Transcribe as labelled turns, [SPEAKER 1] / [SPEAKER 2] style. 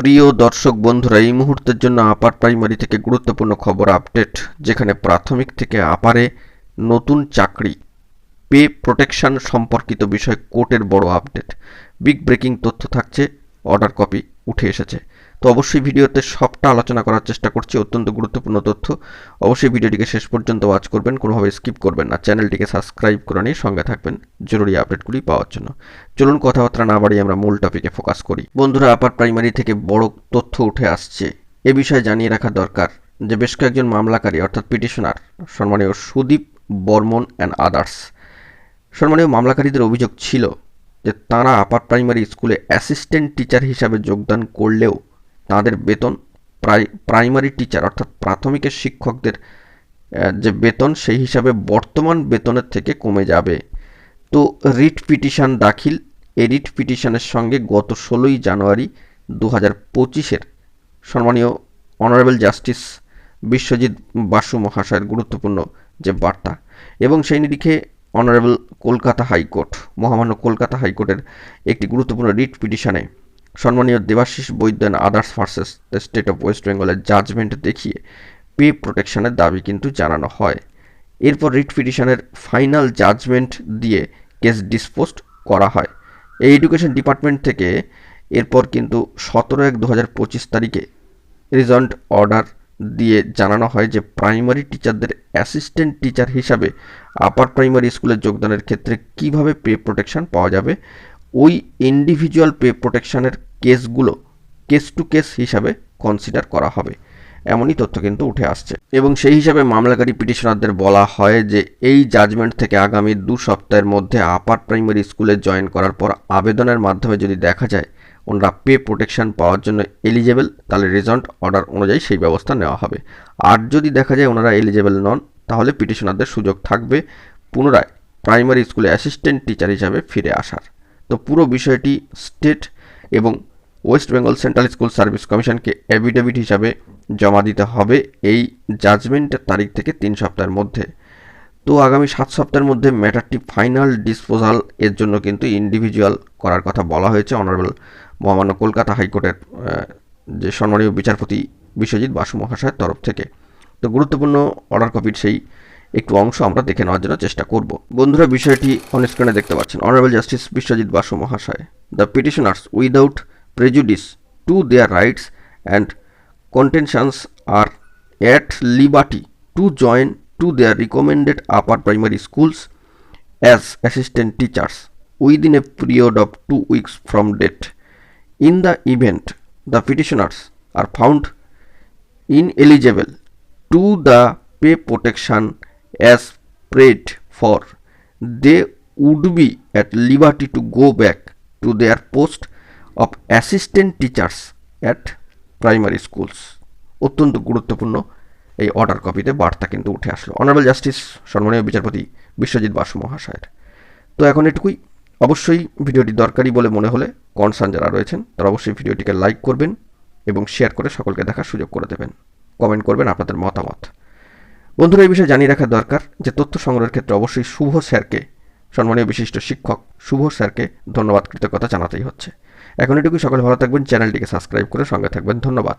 [SPEAKER 1] প্রিয় দর্শক বন্ধুরা, এই মুহূর্তের জন্য আপার প্রাইমারি থেকে গুরুত্বপূর্ণ খবর আপডেট যেখানে প্রাথমিক থেকে আপারে নতুন চাকরি পে প্রোটেকশন সম্পর্কিত বিষয় কোর্টের বড় আপডেট বিগ ব্রেকিং তথ্য থাকছে অর্ডার কপি উঠে এসেছে। তো অবশ্যই ভিডিওতে সবটা আলোচনা করার চেষ্টা করছি, অত্যন্ত গুরুত্বপূর্ণ তথ্য। অবশ্যই ভিডিওটিকে শেষ পর্যন্ত ওয়াচ করবেন, কোনোভাবে স্কিপ করবেন না। চ্যানেলটিকে সাবস্ক্রাইব করে নিয়ে সঙ্গে থাকবেন, জরুরি আপডেটগুলি পাওয়ার জন্য। চলুন কথাবার্তা না বাড়িয়ে আমরা মূল টপিকে ফোকাস করি। বন্ধুরা আপার প্রাইমারি থেকে বড় তথ্য উঠে আসছে। এ বিষয়ে জানিয়ে রাখা দরকার যে, বেশ কয়েকজন মামলাকারী, অর্থাৎ পিটিশনার সম্মানীয় সুদীপ বর্মন অ্যান্ড আদার্স সম্মানীয় মামলাকারীদের অভিযোগ ছিল যে তারা আপার প্রাইমারি স্কুলে অ্যাসিস্ট্যান্ট টিচার হিসাবে যোগদান করলেও তাদের বেতন প্রাই প্রাইমারি টিচার অর্থাৎ প্রাথমিকের শিক্ষকদের যে বেতন সেই হিসাবে বর্তমান বেতনের থেকে কমে যাবে। তো রিট পিটিশন দাখিল, এই রিট পিটিশনের সঙ্গে গত ষোলোই জানুয়ারি দু হাজার পঁচিশের সম্মানীয় অনারেবল জাস্টিস বিশ্বজিৎ বাসু মহাশয়ের গুরুত্বপূর্ণ যে বার্তা এবং সেই নিরিখে অনারেবল কলকাতা হাইকোর্ট, মহামান্য কলকাতা হাইকোর্টের একটি গুরুত্বপূর্ণ রিট পিটিশনে সম্মানীয় Debashis Baidya others versus the state of West বেঙ্গলের জাজমেন্ট দেখিয়ে পে প্রোটেকশনের দাবি কিন্তু জানানো হয়। এরপর রিট পিটিশনের ফাইনাল জাজমেন্ট দিয়ে কেস ডিসপোজড করা হয়। এই এডুকেশন ডিপার্টমেন্ট থেকে এরপর কিন্তু সতেরো এক দু হাজার পঁচিশ তারিখে রিজন্ট অর্ডার দিয়ে জানানো হয় যে প্রাইমারি টিচারদের অ্যাসিস্ট্যান্ট টিচার হিসাবে আপার প্রাইমারি স্কুলে যোগদানের ক্ষেত্রে কীভাবে পে প্রোটেকশন পাওয়া যাবে? ওই ইন্ডিভিজুয়াল পে প্রোটেকশানের কেসগুলো কেস টু কেস হিসাবে কনসিডার করা হবে। এমনই তথ্য কিন্তু উঠে আসছে। এবং সেই হিসাবে মামলাকারী পিটিশনারদের বলা হয় যে এই জাজমেন্ট থেকে আগামী দু সপ্তাহের মধ্যে আপার প্রাইমারি স্কুলে জয়েন করার পর আবেদনের মাধ্যমে যদি দেখা যায় ওনারা পে প্রোটেকশন পাওয়ার জন্য এলিজেবল তাহলে রেজল্ট অর্ডার অনুযায়ী সেই ব্যবস্থা নেওয়া হবে। আর যদি দেখা যায় ওনারা এলিজেবল নন, তাহলে পিটিশনারদের সুযোগ থাকবে পুনরায় প্রাইমারি স্কুলে অ্যাসিস্ট্যান্ট টিচার হিসাবে ফিরে আসার। তো পুরো বিষয়টি স্টেট এবং West Bengal central school service কমিশনকে অ্যাফিডেভিট হিসাবে জমা দিতে হবে এই জাজমেন্টের তারিখ থেকে তিন সপ্তাহের মধ্যে। তো আগামী সাত সপ্তাহের মধ্যে ম্যাটারটি ফাইনাল ডিসপোজাল এর জন্য কিন্তু ইন্ডিভিজুয়াল করার কথা বলা হয়েছে অনারেবল মহামান্য কলকাতা হাইকোর্টের যে সম্মানীয় বিচারপতি বিশ্বজিৎ বাসু মহাশয়ের তরফ থেকে। তো গুরুত্বপূর্ণ অর্ডার কপির সেই একটু অংশ আমরা দেখে নেওয়ার জন্য চেষ্টা করব। বন্ধুরা, বিষয়টি অন স্ক্রিনে দেখতে পাচ্ছেন। অনারেবল জাস্টিস বিশ্বজিৎ বাসু মহাশয় the petitioners without prejudice to their rights and contentions are at liberty to join to their recommended upper primary schools as assistant teachers within a period of two weeks from date. In the event the petitioners are found ineligible to the pay protection as prayed for, they would be at liberty to go back to their post of assistant teachers at primary schools অত্যন্ত গুরুত্বপূর্ণ এই order কপিতে বার্তা কিন্তু উঠে আসলো honourable justice সম্মানীয় বিচারপতি বিশ্বজিৎ বাসু মহাশয়ের তো এখন এটুকুই অবশ্যই ভিডিওটি দরকারি বলে মনে হলে কনসার্ন যারা রয়েছেন, তারা অবশ্যই ভিডিওটিকে লাইক করবেন এবং শেয়ার করে সকলকে দেখার সুযোগ করে দেবেন। কমেন্ট করবেন আপনাদের মতামত। বন্ধুরা, এই বিষয়ে জানিয়ে রাখা দরকার যে তথ্য সংগ্রহের ক্ষেত্রে অবশ্যই শুভ স্যারকে, সম্মানীয় বিশিষ্ট শিক্ষক শুভ স্যারকে ধন্যবাদ, কৃতজ্ঞতা জানাতেই হচ্ছে। এখন এটুকুই, সকলে ভালো থাকবেন, চ্যানেলটিকে সাবস্ক্রাইব করে সঙ্গে থাকবেন। ধন্যবাদ।